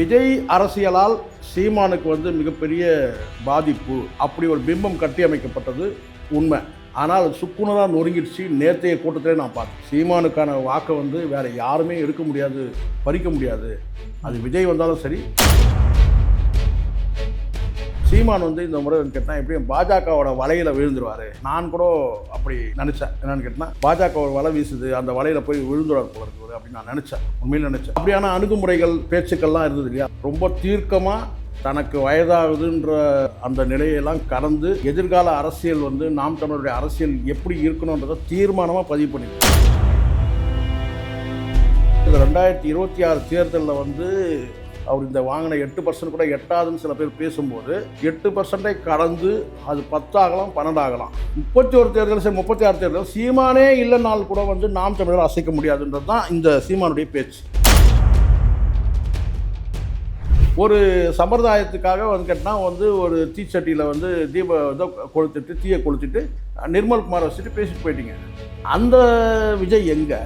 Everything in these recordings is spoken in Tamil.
விஜய் அரசியலால் சீமானுக்கு வந்து மிகப்பெரிய பாதிப்பு. அப்படி ஒரு பிம்பம் கட்டி அமைக்கப்பட்டது உண்மை. ஆனால் அது சுக்குனராக நொறுங்கிடுச்சு. நேற்றைய கூட்டத்திலே நான் பார்த்தேன். சீமானுக்கான வாக்கை வந்து வேற யாருமே எடுக்க முடியாது பறிக்க முடியாது. அது விஜய் வந்தாலும் சரி சீமான் வந்து இந்த முறை கேட்டால் எப்படியும் பாஜகவோட வலையில விழுந்துருவாரு. நான் கூட அப்படி நினைச்சேன். என்னன்னு கேட்டால் பாஜக ஒரு வலை வீசுது அந்த வலையில போய் விழுந்துருவார் போல இருக்குது அப்படின்னு நான் நினைச்சேன். உண்மையில் நினைச்சேன். அப்படியான அணுகுமுறைகள் பேச்சுக்கள்லாம் இருந்தது இல்லையா? ரொம்ப தீர்க்கமாக தனக்கு வயதாகுதுன்ற அந்த நிலையெல்லாம் கடந்து எதிர்கால அரசியல் வந்து நாம் தமிழருடைய அரசியல் எப்படி இருக்கணுன்றதை தீர்மானமாக பதிவு பண்ணிருக்கோம் இந்த ரெண்டாயிரத்தி இருபத்தி ஆறு தேர்தலில் வந்து அவர் இந்த வாங்கின எட்டு பர்சன்ட் கூட எட்டாதுன்னு சில பேர் பேசும்போது எட்டு பர்சன்டை கடந்து அது பத்தாகலாம் பன்னெண்டாகலாம். முப்பத்தி ஒரு தேர்தல் சரி முப்பத்தி ஆறு தேர்தல் சீமானே இல்லைனால் கூட வந்து நாம் தமிழர் அசைக்க முடியாதுன்றது தான் இந்த சீமானுடைய பேச்சு. ஒரு சம்பிரதாயத்துக்காக வந்து கேட்டால் வந்து ஒரு தீச்சட்டியில் வந்து தீப இதை கொளுத்துட்டு தீயை கொளுத்திட்டு நிர்மல்குமாரை வச்சுட்டு பேசிட்டு போயிட்டீங்க. அந்த விஜய் எங்கே?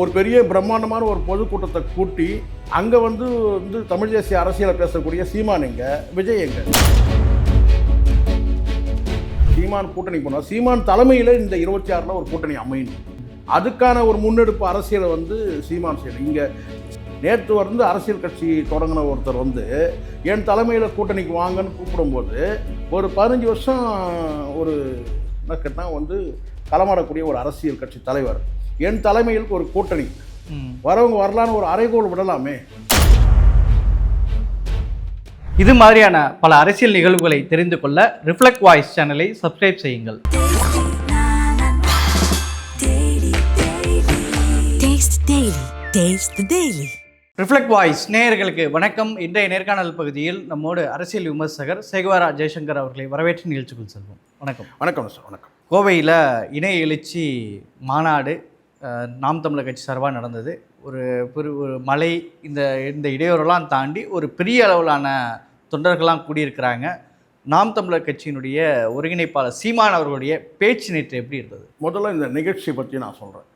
ஒரு பெரிய பிரம்மாண்டமான ஒரு பொதுக்கூட்டத்தை கூட்டி அங்கே வந்து வந்து தமிழ் தேசிய அரசியலை பேசக்கூடிய சீமான் எங்க? விஜய் எங்க? சீமான் கூட்டணி போனால் சீமான் தலைமையில் இந்த இருபத்தி ஆறில் ஒரு கூட்டணி அமையணும். அதுக்கான ஒரு முன்னெடுப்பு அரசியலை வந்து சீமான் செய்யணும். இங்கே நேற்று வந்து அரசியல் கட்சி தொடங்கின ஒருத்தர் வந்து என் தலைமையில் கூட்டணிக்கு வாங்கன்னு கூப்பிடும்போது ஒரு பதினஞ்சு வருஷம் ஒரு என்ன கேட்டால் வந்து களமாடக்கூடிய ஒரு அரசியல் கட்சி தலைவர். என் தலைமையில் ஒரு கூட்டணி. வரவங்க வரலான்னு ஒரு அறைகோல் விடலாமே. இது மாதிரியான பல அரசியல் நிகழ்வுகளை தெரிந்து கொள்ள ரிஃப்ளெக்ட் வாய்ஸ் சேனலை சப்ஸ்கிரைப் செய்யுங்கள். Taste Daily. Taste the Daily. Reflect voice நேயர்களுக்கு வணக்கம். இன்றைய நேர்காணல் பகுதியில் நம்மோடு அரசியல் விமர்சகர் சேகுவாரா ஜெய்சங்கர் அவர்களை வரவேற்று நிகழ்ச்சிக்குள் செல்வோம். வணக்கம். வணக்கம் சார் வணக்கம். கோவையில் இணைய எழுச்சி மாநாடு நாம் தமிழர் கட்சி சார்பாக நடந்தது. ஒரு பெரு ஒரு மலை இந்த இந்த இடையூறெல்லாம் தாண்டி ஒரு பெரிய அளவிலான தொண்டர்கள்லாம் கூடியிருக்கிறாங்க. நாம் தமிழர் கட்சியினுடைய ஒருங்கிணைப்பாளர் சீமான் அவர்களுடைய பேச்சு நேற்று எப்படி இருந்தது? முதல்ல இந்த நிகழ்ச்சியை பற்றி நான் சொல்கிறேன்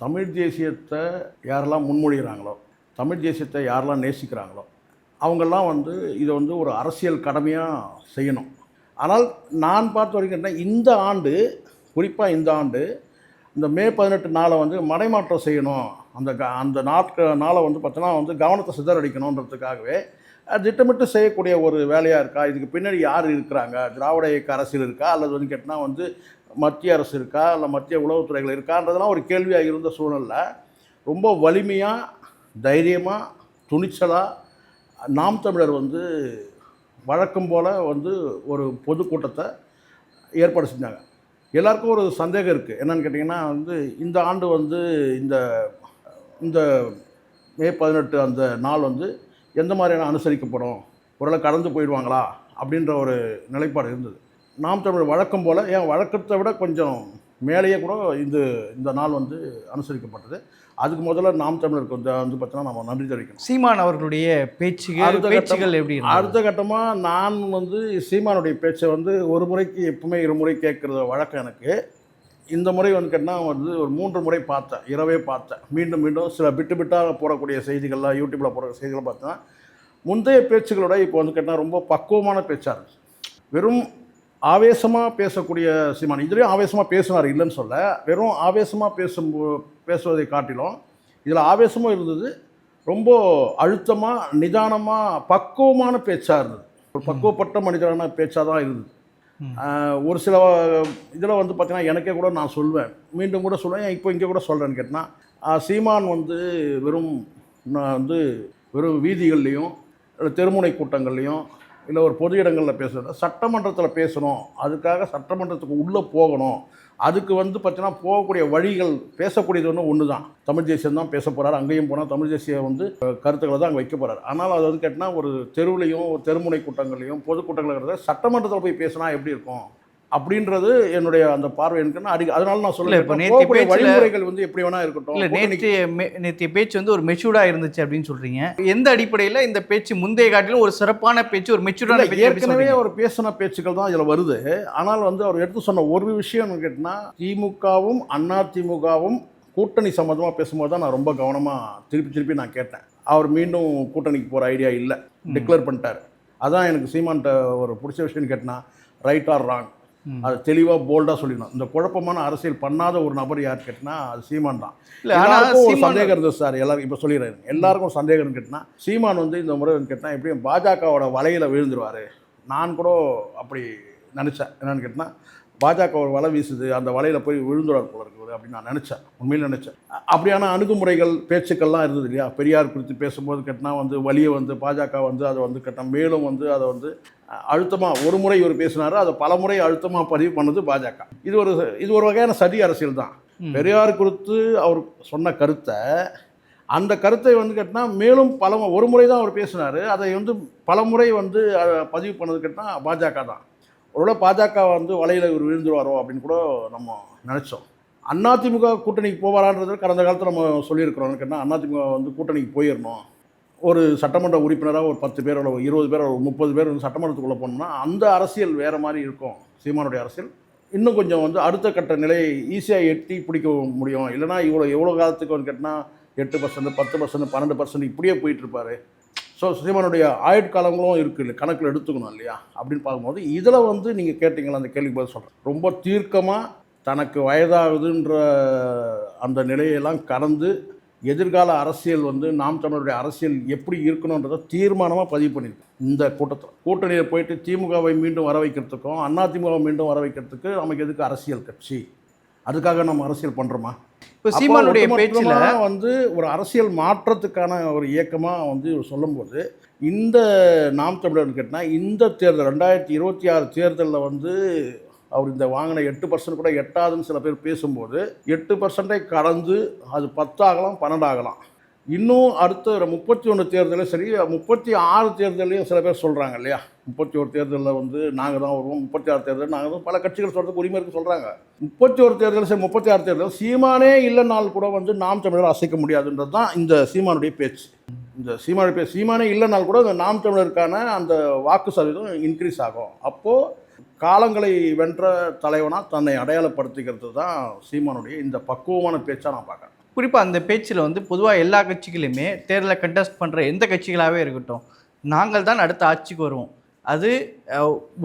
தமிழ் தேசியத்தை யாரெல்லாம் முன்மொழிகிறாங்களோ தமிழ் தேசியத்தை யாரெல்லாம் நேசிக்கிறாங்களோ அவங்கெல்லாம் வந்து இதை வந்து ஒரு அரசியல் கடமையாக செய்யணும். ஆனால் நான் பார்த்த வரைக்கும் என்ன இந்த ஆண்டு குறிப்பாக இந்த ஆண்டு இந்த மே பதினெட்டு நாளை வந்து மடைமாற்றம் செய்யணும். அந்த க அந்த நாட்க நாளை வந்து பார்த்தோன்னா வந்து கவனத்தை சிதறடிக்கணுன்றதுக்காகவே திட்டமிட்டு செய்யக்கூடிய ஒரு வேலையாக இருக்கா? இதுக்கு பின்னாடி யார் இருக்கிறாங்க? திராவிட இயக்க அரசியல் இருக்கா? அல்லது வந்து கேட்டால் வந்து மத்திய அரசு இருக்கா? இல்லை மத்திய உளவுத்துறைகள் இருக்கான்றதெல்லாம் ஒரு கேள்வியாக இருந்த சூழலில் ரொம்ப வலிமையாக தைரியமாக துணிச்சலாக நாம் தமிழர் வந்து வழக்கம் போல் வந்து ஒரு பொதுக்கூட்டத்தை ஏற்பாடு செஞ்சாங்க. எல்லாருக்கும் ஒரு சந்தேகம் இருக்குது என்னன்னு கேட்டிங்கன்னா வந்து இந்த ஆண்டு வந்து இந்த இந்த மே பதினெட்டு அந்த நாள் வந்து எந்த மாதிரியான அனுசரிக்கப்படும்? ஒருவேளை கடந்து போயிடுவாங்களா? அப்படின்ற ஒரு நிலைப்பாடு இருந்தது. நாம் தமிழ் வழக்கம் போல் ஏன் வழக்கத்தை விட கொஞ்சம் மேலேயே கூட இந்த இந்த நாள் வந்து அனுசரிக்கப்பட்டது. அதுக்கு முதல்ல நாம் தமிழருக்கு வந்து வந்து பார்த்தோன்னா நம்ம நன்றி தெரிவிக்கணும். சீமான் அவர்களுடைய பேச்சுகள் பேச்சுகள் எப்படி அடுத்த கட்டமாக நான் வந்து சீமானுடைய பேச்சை வந்து ஒரு முறைக்கு எப்பவுமே இருமுறை கேட்குறது வழக்கம் எனக்கு. இந்த முறை வந்து கேட்டால் வந்து ஒரு மூன்று முறை பார்த்தேன் இரவே பார்த்தேன். மீண்டும் மீண்டும் சில பிட்டு பிட்டாக போடக்கூடிய செய்திகள்லாம் யூடியூப்பில் போடுற செய்திகளை பார்த்தேன் முந்தைய பேச்சுகளோட இப்போ வந்து கேட்டால் ரொம்ப பக்குவமான பேச்சாக இருந்துச்சு. வெறும் ஆவேசமாக பேசக்கூடிய சீமான். இதுலேயும் ஆவேசமாக பேசினார் இல்லைன்னு சொல்ல வெறும் ஆவேசமாக பேசும் பேசுவதை காட்டிலும் இதில் ஆவேசமும் இருந்தது. ரொம்ப அழுத்தமாக நிதானமாக பக்குவமான பேச்சாக இருந்தது. ஒரு பக்குவப்பட்ட மனிதரான பேச்சாக தான் இருந்தது. ஒரு சில இதில் வந்து பார்த்தீங்கன்னா எனக்கே கூட நான் சொல்வேன். மீண்டும் கூட சொல்லுவேன் இப்போ இங்கே கூட சொல்கிறேன்னு கேட்டால் சீமான் வந்து வெறும் நான் வந்து வெறும் வீதிகள்லேயும் இல்லை தெருமுனை கூட்டங்கள்லையும் இல்லை ஒரு பொது இடங்களில் பேசுறது சட்டமன்றத்தில் பேசணும் அதுக்காக சட்டமன்றத்துக்கு உள்ளே போகணும். அதுக்கு வந்து பார்த்தீங்கன்னா போகக்கூடிய வழிகள் பேசக்கூடியது ஒன்று ஒன்று தான் தமிழ் தேசியம் தான் பேச போகிறார் அங்கேயும் போனால் தமிழ் தேசிய வந்து கருத்துக்களை தான் அங்கே வைக்க போகிறார் ஆனால் அது வந்து கேட்டால் ஒரு தெருவிலையும் ஒரு தெருமுனை கூட்டங்கள்லையும் பொதுக்கூட்டங்கள் சட்டமன்றத்தில் போய் பேசினா எப்படி இருக்கும்? அப்படின்றது என்னுடைய அந்த பார்வை இருக்குன்னா அடி அதனால நான் இல்ல, இப்ப பேச்சுல- வழிமுறைகள் வந்து எப்படி வேணா இருக்கட்டும். இல்ல நேற்று நேற்றைய பேச்சு வந்து ஒரு மெச்சூர்டாக இருந்துச்சு அப்படின்னு சொல்றீங்க. எந்த அடிப்படையில் இந்த பேச்சு முந்தைய காட்டிலும் ஒரு சிறப்பான பேச்சு ஒரு மெச்சூர்டான ஏற்கனவே? அவர் பேசின பேச்சுக்கள் தான் இதில் வருது. ஆனால் வந்து அவர் எடுத்து சொன்ன ஒரு விஷயம் கேட்டினா திமுகவும் அண்ணா திமுகவும் கூட்டணி சம்மந்தமாக பேசும்போது தான் நான் ரொம்ப கவனமாக திருப்பி திருப்பி நான் கேட்டேன். அவர் மீண்டும் கூட்டணிக்கு போகிற ஐடியா இல்லை. டிக்ளேர் பண்ணிட்டார். அதான் எனக்கு சீமான்ட்ட ஒரு பிடிச்ச விஷயம் கேட்டினா ரைட் ஆர் ராங் அது தெளிவாக போல்டாக சொல்லிடணும். இந்த குழப்பமான அரசியல் பண்ணாத ஒரு நபர் யார் கேட்டினா அது சீமான் தான். இல்ல, ஒரு சந்தேகம் இருந்தது சார். எல்லாரும் இப்போ சொல்லிடுறேன் எல்லாருக்கும் சந்தேகம் கேட்டினா சீமான் வந்து இந்த முறை கேட்டால் எப்படியும் பாஜகவோட வலையில் விழுந்துருவார். நான் கூட அப்படி நினச்சேன். என்னன்னு கேட்டினா பாஜக ஒரு வலை வீசுது அந்த வலையில் போய் விழுந்துறார் போல இருக்குது அப்படின்னு நான் நினச்சேன். உண்மையில் நினச்சேன். அப்படியான அணுகுமுறைகள் பேச்சுக்கள்லாம் இருந்தது இல்லையா? பெரியார் குறித்து பேசும்போது கேட்டினா வந்து வலியை வந்து பாஜக வந்து அதை வந்து கேட்டால் மேலும் வந்து அதை வந்து அழுத்தமாக ஒரு முறை இவர் பேசினாரு அதை பல முறை அழுத்தமாக பதிவு பண்ணது பாஜக. இது ஒரு இது ஒரு வகையான சதி அரசியல் தான். பெரியார் குறித்து அவர் சொன்ன கருத்தை அந்த கருத்தை வந்து கேட்டினா மேலும் பல ஒரு முறை தான் அவர் பேசினார். அதை வந்து பல முறை வந்து பதிவு பண்ணது கேட்டினா பாஜக தான். ஒருவேளை பாஜக வந்து வலையில் இவர் விழுந்துருவாரோ அப்படின்னு கூட நம்ம நினச்சோம். அதிமுக கூட்டணிக்கு போவாரான்றது கடந்த காலத்தில் நம்ம சொல்லியிருக்கிறோம். கேட்டால் அதிமுக வந்து கூட்டணிக்கு போயிடணும் ஒரு சட்டமன்ற உறுப்பினராக ஒரு பத்து பேர் ஒரு இருபது பேர் ஒரு முப்பது பேர் வந்து சட்டமன்றத்துக்குள்ளே போனோம்னா அந்த அரசியல் வேறு மாதிரி இருக்கும். சீமானுடைய அரசியல். இன்னும் கொஞ்சம் வந்து அடுத்த கட்ட நிலையை ஈஸியாக எட்டி பிடிக்க முடியும். இல்லைனா இவ்வளோ எவ்வளோ காலத்துக்கு வந்து கேட்டால் எட்டு பர்சன்ட் பத்து பர்சன்ட் பன்னெண்டு பர்சன்ட் இப்படியே போயிட்டுருப்பாரு ஸோ சீமானுடைய ஆயுட்காலங்களும் இருக்குது இல்லை கணக்கில் எடுத்துக்கணும் இல்லையா? அப்படின்னு பார்க்கும்போது இதில் வந்து நீங்கள் கேட்டிங்களா அந்த கேள்விக்கு பதில் சொல்கிறேன் ரொம்ப தீர்க்கமாக தனக்கு வயதாகுதுன்ற அந்த நிலையெல்லாம் கடந்து எதிர்கால அரசியல் வந்து நாம் தமிழருடைய அரசியல் எப்படி இருக்கணுன்றதை தீர்மானமாக பதிவு பண்ணியிருக்கோம். இந்த கூட்டத்தில். கூட்டணியில் போயிட்டு திமுகவை மீண்டும் வர வைக்கிறதுக்கும் அதிமுகவை மீண்டும் வர வைக்கிறதுக்கு நமக்கு எதுக்கு அரசியல் கட்சி? அதுக்காக நம்ம அரசியல் பண்ணுறோமா இப்போ சீமானுடைய பேச்சில் வந்து ஒரு அரசியல் மாற்றத்துக்கான ஒரு இயக்கமாக வந்து இவர் சொல்லும்போது இந்த நாம் தமிழர்னு கேட்டால் இந்த தேர்தல் ரெண்டாயிரத்தி இருபத்தி ஆறு தேர்தலில் வந்து அவர் இந்த வாங்கின எட்டு பர்சன்ட் கூட எட்டாதுன்னு சில பேர் பேசும்போது எட்டு பர்சன்டை கடந்து அது பத்தாகலாம் பன்னெண்டாகலாம். இன்னும் அடுத்த முப்பத்தி ஒன்று தேர்தலும் சரி முப்பத்தி ஆறு தேர்தலையும் சில பேர் சொல்கிறாங்க இல்லையா? முப்பத்தி ஒரு தேர்தலில் வந்து நாங்கள் தான் வருவோம் முப்பத்தி ஆறு தேர்தல் நாங்கள் தான் பல கட்சிகள் சொல்கிறதுக்கு உரிமை இருக்கு சொல்கிறாங்க முப்பத்தி ஒரு தேர்தல் சரி முப்பத்தி ஆறு தேர்தல் சீமானே இல்லைனால் கூட வந்து நாம் தமிழர் அசைக்க முடியாதுன்றது தான் இந்த சீமானுடைய பேச்சு. இந்த சீமானுடைய பேச்சு சீமானே இல்லைனால் கூட இந்த நாம் தமிழருக்கான அந்த வாக்கு சதவீதம் இன்க்ரீஸ் ஆகும். அப்போது காலங்களை வென்ற தலைவனாக தன்னை அடையாளப்படுத்திக்கிறது தான் சீமானுடைய இந்த பக்குவமான பேச்சாக நான் பார்க்குறேன். குறிப்பாக அந்த பேச்சில் வந்து பொதுவாக எல்லா கட்சிகளுமே தேர்தலை கண்டெஸ்ட் பண்ணுற எந்த கட்சிகளாகவே இருக்கட்டும் நாங்கள் தான் அடுத்த ஆட்சிக்கு வருவோம். அது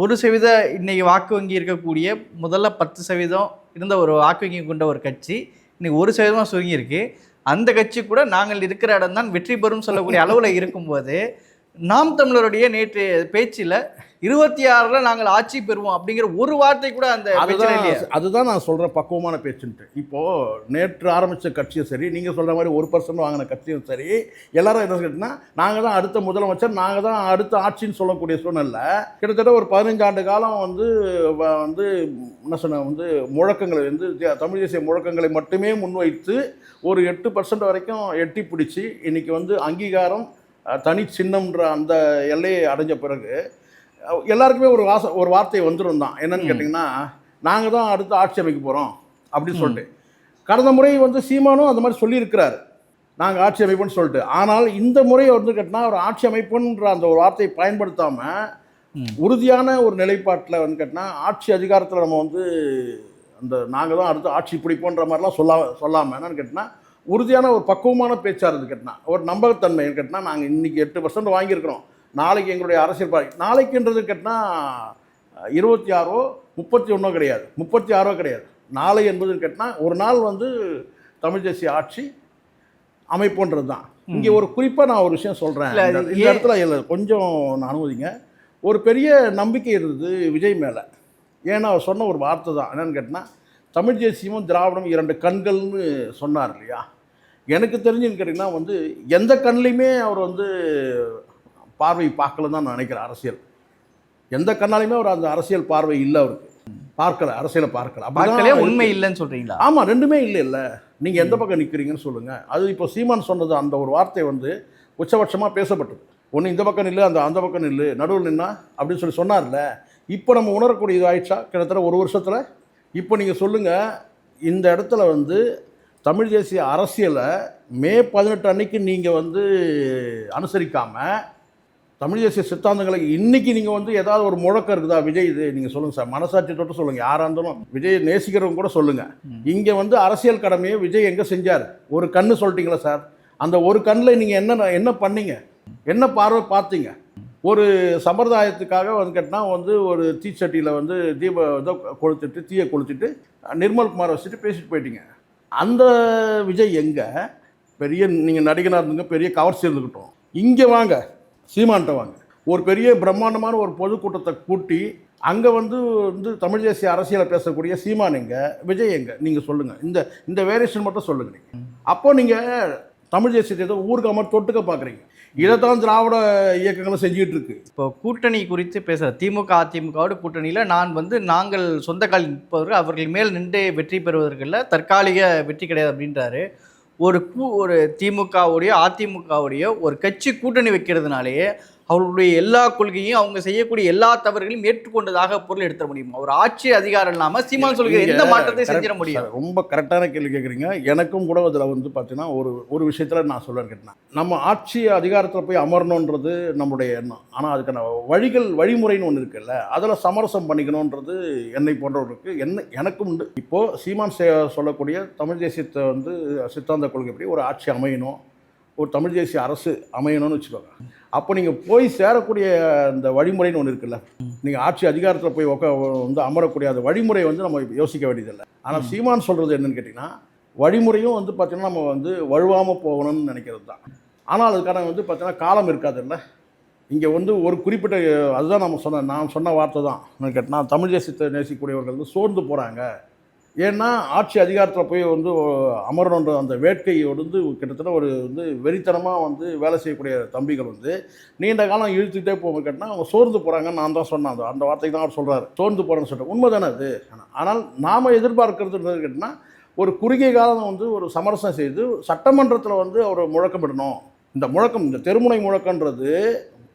ஒரு சதவீத இன்றைக்கி வாக்கு வங்கி இருக்கக்கூடிய முதல்ல பத்து சதவீதம் இருந்த ஒரு வாக்கு வங்கி கொண்ட ஒரு கட்சி இன்றைக்கி ஒரு சதவீதமாக சுருங்கியிருக்கு. அந்த கட்சி கூட நாங்கள் இருக்கிற இடம் தான் வெற்றி பெறும் சொல்லக்கூடிய அளவில் இருக்கும்போது நாம் தமிழருடைய நேற்று பேச்சில் இருபத்தி ஆறில் நாங்கள் ஆட்சி பெறுவோம் அப்படிங்கிற ஒரு வார்த்தை கூட அந்த அதுதான் அதுதான் நான் சொல்கிறேன் பக்குவமான பேச்சுன்ட்டு. இப்போது நேற்று ஆரம்பித்த கட்சியும் சரி நீங்கள் சொல்கிற மாதிரி ஒரு பர்சன்ட் வாங்கின கட்சியும் சரி எல்லாரும் என்ன கேட்டிங்கன்னா நாங்கள் தான் அடுத்த முதலமைச்சர் நாங்கள் தான் அடுத்த ஆட்சின்னு சொல்லக்கூடிய சூழ்நிலை. கிட்டத்தட்ட ஒரு பதினஞ்சு ஆண்டு காலம் வந்து வந்து என்ன சொன்ன வந்து முழக்கங்களை வந்து தமிழ் தேசிய முழக்கங்களை மட்டுமே முன்வைத்து ஒரு எட்டு பர்சன்ட் வரைக்கும் எட்டி பிடிச்சி இன்னைக்கு வந்து அங்கீகாரம் தனி சின்னம்ன்ற அந்த எல்லையை அடைஞ்ச பிறகு எல்லாருக்குமே ஒரு வாச ஒரு வார்த்தை வந்துடும் தான். என்னன்னு கேட்டிங்கன்னா நாங்கள் தான் அடுத்து ஆட்சி அமைக்க போகிறோம் அப்படின்னு சொல்லிட்டு. கடந்த முறை வந்து சீமானும் அந்த மாதிரி சொல்லியிருக்கிறார். நாங்கள் ஆட்சி அமைப்போம்னு சொல்லிட்டு. ஆனால் இந்த முறை வந்து கேட்டினா ஒரு ஆட்சி அமைப்புன்ற அந்த ஒரு வார்த்தையை பயன்படுத்தாமல் உறுதியான ஒரு நிலைப்பாட்டில் வந்து கேட்டினா ஆட்சி அதிகாரத்தில் நம்ம வந்து அந்த நாங்கள் தான் அடுத்து ஆட்சி பிடிப்போன்ற மாதிரிலாம் சொல்லா சொல்லாமல் என்னன்னு கேட்டினா உறுதியான ஒரு பக்குவமான பேச்சாக இருந்து கேட்டினா. ஒரு நம்பகத்தன்மை கேட்டினா நாங்கள் இன்றைக்கி எட்டு பர்சன்ட் வாங்கியிருக்கிறோம். நாளைக்கு எங்களுடைய அரசியல் பா நாளைக்குன்றது கேட்டினா இருபத்தி ஆறோ முப்பத்தி ஒன்றோ கிடையாது. முப்பத்தி ஆறோ கிடையாது. நாளை என்பது கேட்டினா ஒரு நாள் வந்து தமிழ் தேசிய ஆட்சி அமைப்புன்றது தான். இங்கே ஒரு குறிப்பாக நான் ஒரு விஷயம் சொல்கிறேன் இந்த இடத்துல இல்ல, கொஞ்சம் நான் அனுமதிங்க. ஒரு பெரிய நம்பிக்கை இருந்தது விஜய் மேலே. ஏன்னா அவர் சொன்ன ஒரு வார்த்தை தான். என்னன்னு கேட்டினா தமிழ் தேசியமும் திராவிடம் இரண்டு கண்கள்னு சொன்னார் இல்லையா? எனக்கு தெரிஞ்சுன்னு கேட்டிங்கன்னா வந்து எந்த கண்ணிலையுமே அவர் வந்து பார்வை பார்க்கல தான் நான் நினைக்கிறேன் அரசியல். எந்த கண்ணாலையுமே அவர் அந்த அரசியல் பார்வை இல்லை அவருக்கு. பார்க்கல அரசியலை பார்க்கல. பார்க்கலே. உண்மை இல்லைன்னு சொல்றீங்களா? ஆமாம் ரெண்டுமே இல்லை இல்லை. நீங்கள் எந்த பக்கம் நிற்கிறீங்கன்னு சொல்லுங்கள் அது இப்போ சீமான் சொன்னது அந்த ஒரு வார்த்தை வந்து உச்சபட்சமாக பேசப்பட்டது. ஒன்று இந்த பக்கம் நில்லு அந்த அந்த பக்கம் நில்லு நடுவில் நின்னா அப்படின்னு சொல்லி சொன்னார்ல. இப்போ நம்ம உணரக்கூடிய இது ஆயிடுச்சா? கிட்டத்தட்ட ஒரு வருஷத்தில். இப்போ நீங்கள் சொல்லுங்கள் இந்த இடத்துல வந்து தமிழ் தேசிய அரசியலை மே பதினெட்டு அன்னைக்கு நீங்கள் வந்து அனுசரிக்காமல் தமிழ் தேசிய சித்தாந்தங்களை இன்னைக்கு நீங்கள் வந்து ஏதாவது ஒரு முழக்கம் இருக்குதா? விஜய் இது நீங்கள் சொல்லுங்கள் சார். மனசாட்சி தொட்டு சொல்லுங்கள் யாராக இருந்தாலும் விஜய் நேசிக்கிறவங்க கூட சொல்லுங்கள் இங்கே வந்து அரசியல் கடமையை விஜய் எங்கே செஞ்சார்? ஒரு கண்ணு சொல்லிட்டீங்களா சார்? அந்த ஒரு கண்ணில் நீங்கள் என்ன என்ன பண்ணீங்க? என்ன பார்வை பார்த்தீங்க? ஒரு சம்பிரதாயத்துக்காக வந்து கேட்டால் வந்து ஒரு தீச்சட்டியில் வந்து தீப இதை கொளுத்துட்டு தீயை கொளுத்திட்டு நிர்மல்குமாரை வச்சுட்டு பேசிட்டு போயிட்டீங்க. அந்த விஜய் எங்கே? பெரிய நீங்கள் நடிகனாக இருந்துங்க பெரிய கவர்ச்சி இருந்துக்கிட்டோம் இங்கே வாங்க சீமான்ட்ட வாங்க. ஒரு பெரிய பிரம்மாண்டமான ஒரு பொதுக்கூட்டத்தை கூட்டி அங்கே வந்து வந்து தமிழ் தேசிய அரசியலை பேசக்கூடிய சீமான் எங்கே விஜய் எங்கே? நீங்கள் சொல்லுங்கள் இந்த இந்த வேரியேஷன் மட்டும் சொல்லுங்கள் நீங்கள் அப்போ நீங்கள் தமிழ் தேசியத்தை ஏதோ ஊருக்கு மாதிரி தொட்டுக்க பார்க்குறீங்க இதைத்தான் திராவிட இயக்கங்களும் செஞ்சுக்கிட்டு இருக்கு. இப்போ கூட்டணி குறித்து பேசுகிற திமுக அதிமுகவோட கூட்டணியில் நான் வந்து நாங்கள் சொந்த காலில் நிற்பவர்கள் அவர்கள் மேல் நின்று வெற்றி பெறுவதற்கில் தற்காலிக வெற்றி கிடையாது அப்படின்றாரு. ஒரு கூ ஒரு திமுகவுடைய அதிமுகவுடைய ஒரு கட்சி கூட்டணி வைக்கிறதுனாலேயே அவர்களுடைய எல்லா கொள்கையும் அவங்க செய்யக்கூடிய எல்லா தவறுகளையும் ஏற்றுக்கொண்டதாக பொருள் எடுத்துட முடியுமா? ஒரு ஆட்சி அதிகாரம் இல்லாமல் சீமான் சொல்கிற எந்த மாற்றத்தை செஞ்சிட முடியும்? ரொம்ப கரெக்டான கேள்வி கேட்குறீங்க எனக்கும் கூட அதில் வந்து பார்த்தீங்கன்னா ஒரு ஒரு விஷயத்தில் நான் சொல்ல கேட்டேன். நம்ம ஆட்சி அதிகாரத்தில் போய் அமரணுன்றது நம்முடைய எண்ணம். ஆனால் அதுக்கான வழிகள் வழிமுறைன்னு ஒன்று இருக்குல்ல அதில் சமரசம் பண்ணிக்கணுன்றது என்னை போன்றவர்களுக்கு என்ன எனக்கும் உண்டு. இப்போது சீமான் சொல்லக்கூடிய தமிழ் தேசியத்தை வந்து சித்தாந்த கொள்கைப்படி ஒரு ஆட்சி அமையணும். ஒரு தமிழ் தேசிய அரசு அமையணும்னு வச்சுக்கோங்க. அப்போ நீங்கள் போய் சேரக்கூடிய அந்த வழிமுறைன்னு ஒன்று இருக்குல்ல. நீங்கள் ஆட்சி அதிகாரத்தில் போய் உக்க வந்து அமரக்கூடிய அந்த வழிமுறை வந்து நம்ம யோசிக்க வேண்டியதில்லை. ஆனால் சீமான் சொல்கிறது என்னன்னு கேட்டிங்கன்னா வழிமுறையும் வந்து பார்த்தீங்கன்னா நம்ம வந்து வழுவாமல் போகணும்னு நினைக்கிறது தான். ஆனால் அதுக்கான வந்து பார்த்தீங்கன்னா காலம் இருக்காதுல்ல. இங்கே வந்து ஒரு குறிப்பிட்ட அதுதான் நம்ம சொன்ன நான் சொன்ன வார்த்தை தான். என்னன்னு கேட்டினா தமிழ் தேசியத்தை நேசிக்கக்கூடியவர்கள் வந்து சோர்ந்து போகிறாங்க ஏன்னா ஆட்சி அதிகாரத்தில் போய் வந்து அமரணுன்ற அந்த வேட்கையோடு வந்து கிட்டத்தட்ட ஒரு வந்து வெறித்தனமாக வந்து வேலை செய்யக்கூடிய தம்பிகள் வந்து நீண்ட காலம் இழுத்துக்கிட்டே போக கேட்டால் அவங்க சோர்ந்து போகிறாங்கன்னு நான் தான் சொன்னேன். அந்த அந்த வார்த்தைக்கு தான் அவர் சொல்கிறார் சோர்ந்து போகிறேன்னு சொல்லிட்டு. உண்மை தானே அது? ஆனால் நாம் எதிர்பார்க்கறதுன்றது கேட்டினா ஒரு குறுகிய காலம் வந்து ஒரு சமரசம் செய்து சட்டமன்றத்தில் வந்து அவர் முழக்கமிடணும். இந்த முழக்கம் இந்த தெருமுனை முழக்கன்றது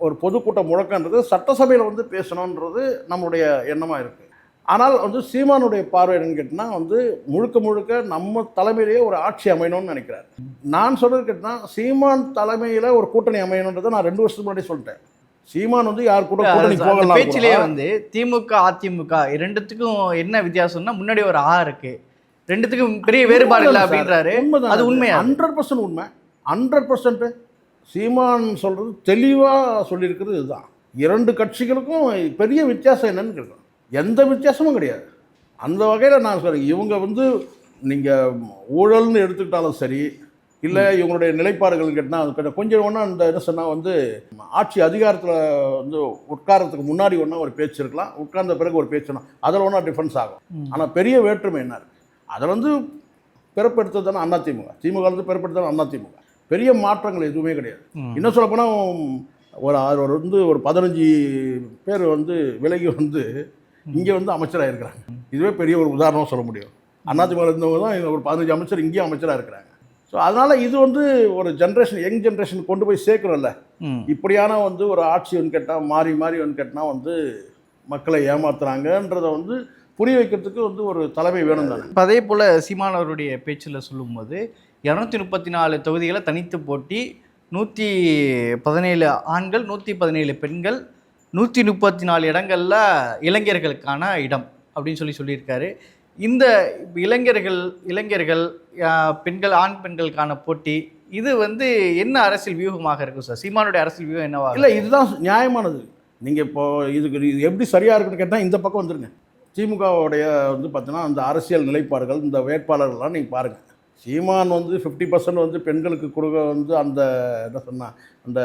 ஒரு பொதுக்கூட்ட முழக்கன்றது சட்டசபையில் வந்து பேசணுன்றது நம்முடைய எண்ணமாக இருக்குது ஆனால் வந்து சீமானுடைய பார்வை என்னன்னு கேட்டினா வந்து முழுக்க முழுக்க நம்ம தலைமையிலேயே ஒரு ஆட்சி அமையணும்னு நினைக்கிறார். நான் சொல்கிறது கேட்டினா சீமான் தலைமையில் ஒரு கூட்டணி அமையணுன்றதை நான் ரெண்டு வருஷத்துக்கு முன்னாடி சொல்லிட்டேன். சீமான் வந்து யார் கூட கூட்டணி போகலாம் பேச்சிலேயே வந்து திமுக அதிமுக ரெண்டுத்துக்கும் என்ன வித்தியாசம்னா முன்னாடி ஒரு ஆ இருக்கு. ரெண்டுத்துக்கும் பெரிய வேறுபாடு இல்லை அப்படின்றாரு. அது உண்மையா? ஹண்ட்ரட் பர்சன்ட் உண்மை. ஹண்ட்ரட் பர்சன்ட் சீமான் சொல்கிறது தெளிவாக சொல்லியிருக்கிறது இதுதான். இரண்டு கட்சிகளுக்கும் பெரிய வித்தியாசம் என்னன்னு கேட்கணும் எந்த வித்தியாசமும் கிடையாது. அந்த வகையில் நான் சொல்கிறேன் இவங்க வந்து நீங்கள் ஊழல்னு எடுத்துக்கிட்டாலும் சரி இல்லை இவங்களுடைய நிலைப்பாடுகள் கேட்டால் கொஞ்சம் ஒன்றா அந்த என்ன சொன்னால் வந்து ஆட்சி அதிகாரத்தில் வந்து உட்காரத்துக்கு முன்னாடி ஒன்றா ஒரு பேச்சு இருக்கலாம் உட்கார்ந்த பிறகு ஒரு பேச்சுனா அதில் ஒன்றா டிஃபரன்ஸ் ஆகும். ஆனால் பெரிய வேற்றுமை என்ன இருக்குது அதில் வந்து பிறப்பெடுத்தது தானே அண்ணா திமுக. திமுக வந்து பிறப்பெடுத்தது அண்ணா திமுக. பெரிய மாற்றங்கள் எதுவுமே கிடையாது. இன்னும் சொல்ல போனால் ஒரு ஆறு ஒரு வந்து ஒரு பதினஞ்சு பேர் வந்து விலகி வந்து இங்கே வந்து அமைச்சராக இருக்கிறாங்க. இதுவே பெரிய ஒரு உதாரணம் சொல்ல முடியும். அதிமுக இருந்தவங்க தான் ஒரு பதினஞ்சு அமைச்சர் இங்கேயும் அமைச்சராக இருக்கிறாங்க. ஸோ அதனால் இது வந்து ஒரு ஜென்ரேஷன் யங் ஜென்ரேஷன் கொண்டு போய் சேர்க்குறோம்ல. இப்படியான வந்து ஒரு ஆட்சி வந்து கேட்டால் மாறி மாறி வந்து கேட்டால் வந்து மக்களை ஏமாத்துறாங்கன்றதை வந்து புரிய வைக்கிறதுக்கு வந்து ஒரு தலைமை வேணும் தானே. இப்ப அதே போல் சீமான் அவருடைய பேச்சில் சொல்லும்போது இரநூத்தி முப்பத்தி நாலு தொகுதிகளை தனித்து போட்டி நூற்றி பதினேழு ஆண்கள் நூற்றி பதினேழு பெண்கள் நூற்றி முப்பத்தி நாலு இடங்களில் இளைஞர்களுக்கான இடம் அப்படின்னு சொல்லி சொல்லியிருக்காரு. இந்த இளைஞர்கள் இளைஞர்கள் பெண்கள் ஆண் பெண்களுக்கான போட்டி இது வந்து என்ன அரசியல் வியூகமாக இருக்கும் சார்? சீமானுடைய அரசியல் வியூகம் என்னவா இல்லை இதுதான் நியாயமானது. நீங்கள் இப்போ இதுக்கு இது எப்படி சரியாக இருக்குன்னு கேட்டால் இந்த பக்கம் வந்துருங்க. திமுகவுடைய வந்து பார்த்தீங்கன்னா அந்த அரசியல் நிலைப்பாடுகள் இந்த வேட்பாளர்கள்லாம் நீங்கள் பாருங்கள் சீமான் வந்து ஃபிஃப்டி பர்சன்ட் வந்து பெண்களுக்கு கொடுக்க வந்து அந்த என்ன சொன்னா அந்த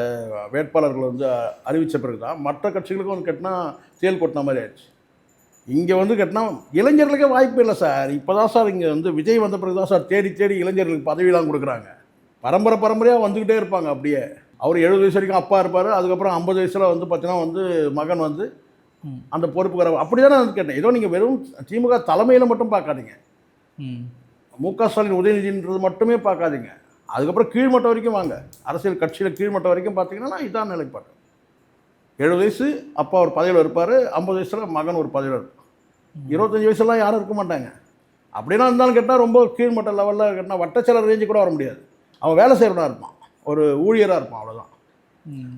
வேட்பாளர்கள் வந்து அறிவித்த பிறகு தான் மற்ற கட்சிகளுக்கும் வந்து கட்டினா தேல் கொட்டின மாதிரி ஆயிடுச்சு. இங்கே வந்து கட்டினா இளைஞர்களுக்கே வாய்ப்பு இல்லை சார். இப்போ தான் சார் இங்கே வந்து விஜய் வந்த பிறகு தான் சார் தேடி தேடி இளைஞர்களுக்கு பதவியெல்லாம் கொடுக்குறாங்க. பரம்பரை பரம்பரையாக வந்துக்கிட்டே இருப்பாங்க அப்படியே. அவர் எழுபது வயசு வரைக்கும் அப்பா இருப்பார். அதுக்கப்புறம் ஐம்பது வயசில் வந்து பார்த்தீங்கன்னா வந்து மகன் வந்து. அந்த பொறுப்புக்கார அப்படி தானே கேட்டேன். ஏதோ நீங்கள் வெறும் திமுக தலைமையில் மட்டும் பார்க்காதீங்க ம் க ஸ்டாலின் உதயநிதின்றது மட்டுமே பார்க்காதீங்க. அதுக்கப்புறம் கீழ்மட்டம் வரைக்கும் வாங்க. அரசியல் கட்சியில் கீழ்மட்டம் வரைக்கும் பார்த்தீங்கன்னா இதான் நிலைப்பாடு. எழுபது வயசு அப்பா ஒரு பதவியில் இருப்பார் ஐம்பது வயசில் மகன் ஒரு பதவியில் இருப்பார். இருபத்தஞ்சி வயசுலாம் யாரும் இருக்க மாட்டாங்க. அப்படின்னா இருந்தாலும் கேட்டால் ரொம்ப கீழ்மட்ட லெவலில் கேட்டால் வட்டச்செலர் ரேஞ்சு கூட வர முடியாது. அவன் வேலை செய்கிறவனாக இருப்பான். ஒரு ஊழியராக இருப்பான் அவ்வளோதான்.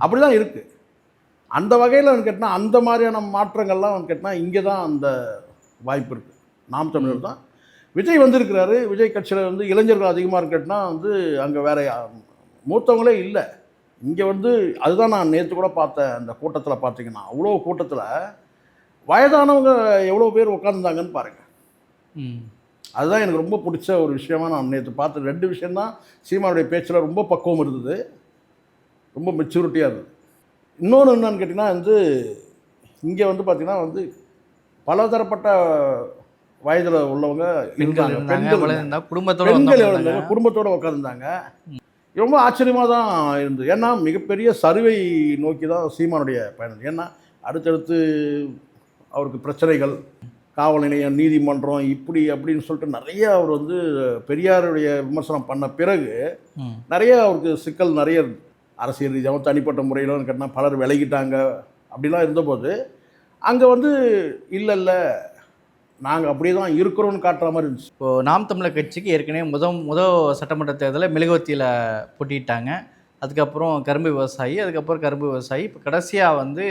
அப்படி தான் இருக்குது அந்த வகையில் கேட்டால் அந்த மாதிரியான மாற்றங்கள்லாம் கேட்டால் இங்கே தான் அந்த வாய்ப்பு இருக்குது நாம் தமிழர் தான் விஜய் வந்திருக்கிறாரு. விஜய் கட்சியில் வந்து இளைஞர்கள் அதிகமாக இருக்கட்டுனா வந்து அங்கே வேற மூத்தவங்களே இல்லை. இங்கே வந்து அதுதான் நான் நேற்று கூட பார்த்தேன் அந்த கூட்டத்தில் பார்த்தீங்கன்னா அவ்வளோ கூட்டத்தில் வயதானவங்க எவ்வளோ பேர் உட்காந்துருந்தாங்கன்னு பாருங்கள் அதுதான் எனக்கு ரொம்ப பிடிச்ச ஒரு விஷயமா நான் நேற்று பார்த்த ரெண்டு விஷயந்தான் சீமானுடைய பேச்சில் ரொம்ப பக்குவம் இருந்தது. ரொம்ப மெச்சூரிட்டியாக இருந்தது. இன்னொன்று என்னன்னு கேட்டிங்கன்னா வந்து இங்கே வந்து பார்த்திங்கன்னா வந்து பலதரப்பட்ட வயதில் உள்ளவங்க பெண்கள் பெண்கள் குடும்பத்தோட பெண்கள் இருந்தாங்க. குடும்பத்தோடு உட்காந்துருந்தாங்க ரொம்ப ஆச்சரியமாக தான் இருந்தது. ஏன்னா மிகப்பெரிய சரிவை நோக்கி தான் சீமானுடைய பயணம். ஏன்னா அடுத்தடுத்து அவருக்கு பிரச்சனைகள் காவல் நிலையம் நீதிமன்றம் இப்படி அப்படின்னு சொல்லிட்டு நிறைய அவர் வந்து பெரியாருடைய விமர்சனம் பண்ண பிறகு நிறைய அவருக்கு சிக்கல் நிறைய இருந்து அரசியல் ரீதியாகவும் தனிப்பட்ட முறையிலும் கேட்டால் பலர் விலகிட்டாங்க அப்படிலாம் இருந்தபோது அங்கே வந்து இல்லை இல்லை நாங்கள் அப்படியே தான் இருக்கிறோன்னு காட்டுற மாதிரி இருந்துச்சு. இப்போ நாம் தமிழர் கட்சிக்கு ஏற்கனவே முத முத சட்டமன்ற தேர்தலில் மெழுகுவத்தியில் போட்டிட்டாங்க அதுக்கப்புறம் கரும்பு விவசாயி அதுக்கப்புறம் கரும்பு விவசாயி. இப்போ கடைசியாக வந்து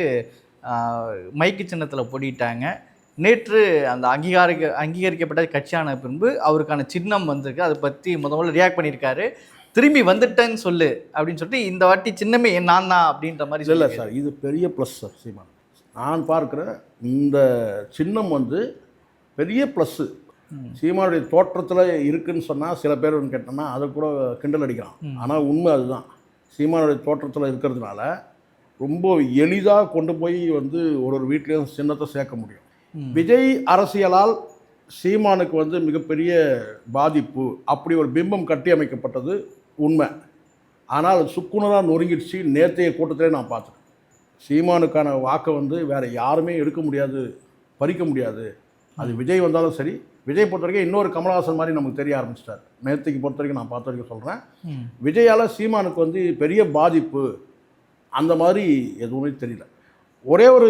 மைக்கு சின்னத்தில் போட்டிட்டாங்க நேற்று அந்த அங்கீகாரிக்க அங்கீகரிக்கப்பட்ட கட்சியான பின்பு அவருக்கான சின்னம் வந்திருக்கு. அதை பற்றி முத முதல்ல ரியாக்ட் பண்ணியிருக்காரு. திரும்பி வந்துட்டேன்னு சொல்லு அப்படின்னு சொல்லிட்டு இந்த வாட்டி சின்னமே நான் தான் அப்படின்ற மாதிரி இல்லை. சார் இது பெரிய ப்ளஸ் சார் சீமான். நான் பார்க்குற இந்த சின்னம் வந்து பெரிய ப்ளஸ்ஸு சீமானுடைய தோற்றத்தில் இருக்குன்னு சொன்னால் சில பேர் கேட்டோம்னா அதை கூட கிண்டல் அடிக்கிறான் ஆனால் உண்மை அதுதான். சீமானுடைய தோற்றத்தில் இருக்கிறதுனால ரொம்ப எளிதாக கொண்டு போய் வந்து ஒரு ஒரு வீட்லேயும் சின்னத்தை சேர்க்க முடியும். விஜய் அரசியலால் சீமானுக்கு வந்து மிகப்பெரிய பாதிப்பு. அப்படி ஒரு பிம்பம் கட்டி அமைக்கப்பட்டது உண்மை. ஆனால் சுக்குனராக நொறுங்கிடுச்சு. நேற்றைய கூட்டத்திலே நான் பார்த்தேன். சீமானுக்கான வாக்கை வந்து வேறு யாருமே எடுக்க முடியாது பறிக்க முடியாது. அது விஜய் வந்தாலும் சரி விஜய் பொறுத்த வரைக்கும் இன்னொரு கமலஹாசன் மாதிரி நமக்கு தெரிய ஆரம்பிச்சிட்டார். நேற்றுக்கு பொறுத்த வரைக்கும் நான் பார்த்த வரைக்கும் சொல்கிறேன். விஜயால் சீமானுக்கு வந்து பெரிய பாதிப்பு அந்த மாதிரி எதுவுமே தெரியல. ஒரே ஒரு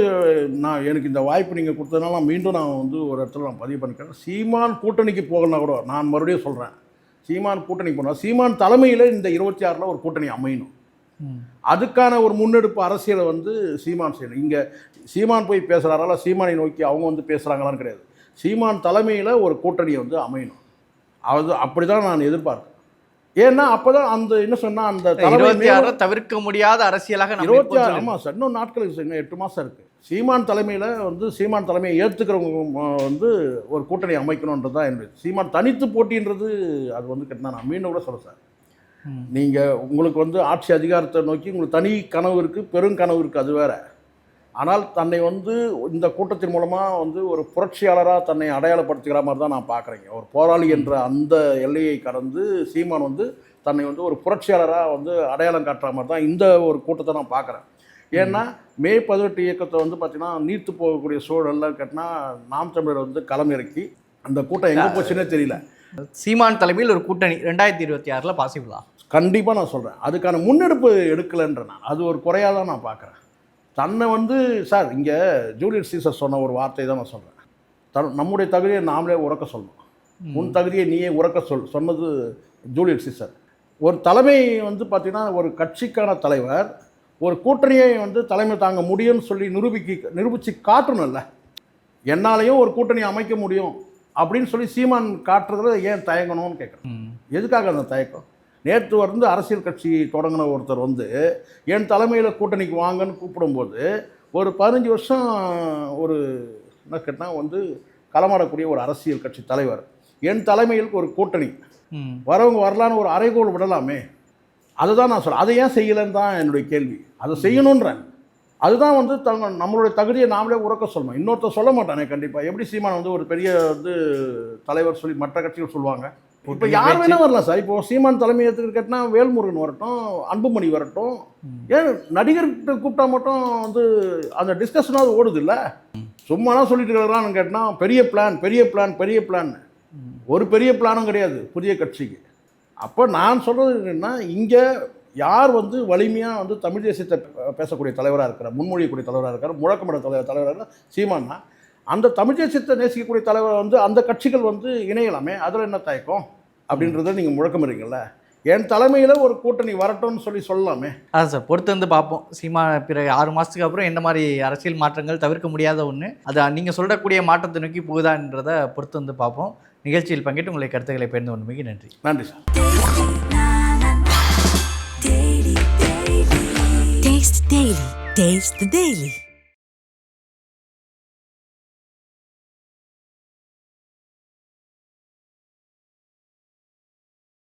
நான் எனக்கு இந்த வாய்ப்பு நீங்கள் கொடுத்ததுனால நான் மீண்டும் நான் வந்து ஒரு இடத்துல நான் பதிவு பண்ணிக்கிறேன். சீமான் கூட்டணிக்கு போகலன்னா கூட நான் மறுபடியும் சொல்கிறேன் சீமான் கூட்டணிக்கு போனால் சீமான் தலைமையில் இந்த இருபத்தி ஆறில் ஒரு கூட்டணி அமையணும். அதுக்கான ஒரு முன்னெடுப்பு அரசியலை வந்து சீமான் செய்யணும். இங்கே சீமான் போய் பேசுகிறாரால சீமானை நோக்கி அவங்க வந்து பேசுகிறாங்களான்னு கிடையாது. சீமான் தலைமையில் ஒரு கூட்டணி வந்து அமையணும். அது அப்படி தான் நான் எதிர்பார்க்கிறேன். ஏன்னா அப்போ தான் அந்த என்ன சொன்னால் அந்த தலைமை இருபத்தி ஆறு தவிர்க்க முடியாத அரசியலாக இருபத்தி ஆறு ஆமாம் சார் இன்னும் நாட்களுக்கு இன்னும் எட்டு மாதம் இருக்குது சீமான் தலைமையில் வந்து சீமான் தலைமையை ஏற்றுக்கிறவங்க வந்து ஒரு கூட்டணி அமைக்கணுன்றது தான் என்னுடைய சீமான் தனித்து போட்டின்றது அது வந்து கேட்டால் நான் மீண்டும் கூட சொல்ல சார். நீங்கள் உங்களுக்கு வந்து ஆட்சி அதிகாரத்தை நோக்கி உங்களுக்கு தனி கனவு இருக்குது பெருங்கனவு இருக்குது அது வேற. ஆனால் தன்னை வந்து இந்த கூட்டத்தின் மூலமாக வந்து ஒரு புரட்சியாளராக தன்னை அடையாளப்படுத்துகிற மாதிரி தான் நான் பார்க்குறேங்க. ஒரு போராளி என்ற அந்த எல்லையை கடந்து சீமான் வந்து தன்னை வந்து ஒரு புரட்சியாளராக வந்து அடையாளம் காட்டுற மாதிரி தான் இந்த ஒரு கூட்டத்தை நான் பார்க்குறேன். ஏன்னா மே பதினெட்டு இயக்கத்தை வந்து பார்த்தீங்கன்னா நீர்த்து போகக்கூடிய சூழல்லாம் கேட்டினா நாம் தமிழர் வந்து களமிறக்கி அந்த கூட்டம் எங்கே போச்சுன்னே தெரியல. சீமான் தலைமையில் ஒரு கூட்டணி ரெண்டாயிரத்தி இருபத்தி ஆறில் பாசிபிளா கண்டிப்பாக நான் சொல்கிறேன் அதுக்கான முன்னெடுப்பு எடுக்கலைன்ற நான். அது ஒரு குறையாக தான் நான் பார்க்குறேன். தன்னை வந்து சார் இங்கே ஜூலியட் சீசர் சொன்ன ஒரு வார்த்தை தான் நான் சொல்கிறேன் தன் நம்முடைய தகுதியை நாமளே உறக்க சொல்லணும். உன் தகுதியை நீயே உறக்க சொல் சொன்னது ஜூலியட் சீசர். ஒரு தலைமை வந்து பார்த்திங்கன்னா ஒரு கட்சிக்கான தலைவர் ஒரு கூட்டணியை வந்து தலைமை தாங்க முடியும்னு சொல்லி நிரூபிக்க நிரூபித்து காட்டணும்ல. என்னாலையும் ஒரு கூட்டணி அமைக்க முடியும் அப்படின்னு சொல்லி சீமான் காட்டுறதுல ஏன் தயங்கணும்னு கேட்குறேன். எதுக்காக அந்த தயக்கம்? நேற்று வந்து அரசியல் கட்சி தொடங்கின ஒருத்தர் வந்து என் தலைமையில் கூட்டணிக்கு வாங்கன்னு கூப்பிடும்போது ஒரு பதினஞ்சு வருஷம் ஒரு என்ன கேட்டால் வந்து களமாடக்கூடிய ஒரு அரசியல் கட்சி தலைவர். என் தலைமையில் ஒரு கூட்டணி. வரவங்க வரலான்னு ஒரு அறைகோல் விடலாமே. அதுதான் நான் சொல்கிறேன் அதை ஏன் செய்யலைன்னு தான் என்னுடைய கேள்வி. அதை செய்யணுன்றேன். அதுதான் வந்து தங்க நம்மளுடைய தகுதியை நாமளே உறக்க சொல்லணும் இன்னொருத்தர் சொல்ல மாட்டானே கண்டிப்பாக எப்படி சீமான் வந்து ஒரு பெரிய வந்து தலைவர் சொல்லி மற்ற கட்சிகள் சொல்லுவாங்க? இப்போ யார். வேணா வரலாம் சார். இப்போ சீமான் தலைமை ஏற்றுக்கிட்டு கேட்டினா வேல்முருகன் வரட்டும் அன்புமணி வரட்டும். ஏன் நடிகர்கிட்ட கூப்பிட்டா மட்டும் வந்து அந்த டிஸ்கஷனாவது ஓடுது இல்லை சும்மாலாம் சொல்லிட்டு இருக்கிறான்னு கேட்டால் பெரிய பிளான் பெரிய பிளான் பெரிய பிளான் ஒரு பெரிய பிளானும் கிடையாது புதிய கட்சிக்கு. அப்போ நான் சொல்கிறது என்னன்னா இங்கே யார் வந்து வலிமையாக வந்து தமிழ் தேசியத்தை பேசக்கூடிய தலைவராக இருக்கிறார் முன்மொழியக்கூடிய தலைவராக இருக்கார் முழக்கமிட தலைவர் தலைவராக இருக்கார் சீமான்னா அந்த தமிழ் தேசியத்தை நேசிக்கக்கூடிய தலைவர் வந்து அந்த கட்சிகள் வந்து இணையலாமே அதில் என்ன தயக்கம்? அப்படின்றத நீங்கள் முழக்கம் இருக்கீங்கள என் தலைமையில் ஒரு கூட்டணி வரட்டும்னு சொல்லி சொல்லலாமே. அதான் சார் பொறுத்து வந்து பார்ப்போம். சீமா பிற ஆறு மாதத்துக்கு அப்புறம் என்ன மாதிரி அரசியல் மாற்றங்கள் தவிர்க்க முடியாத ஒன்று அது நீங்கள் சொல்லக்கூடிய மாற்றத்தை நோக்கி போகுதான்றதை பொறுத்து வந்து பார்ப்போம். நிகழ்ச்சியில் பங்கேற்று உங்களை கருத்துக்களை பகிர்ந்து உண்மைக்கு நன்றி. நன்றி சார். Taste daily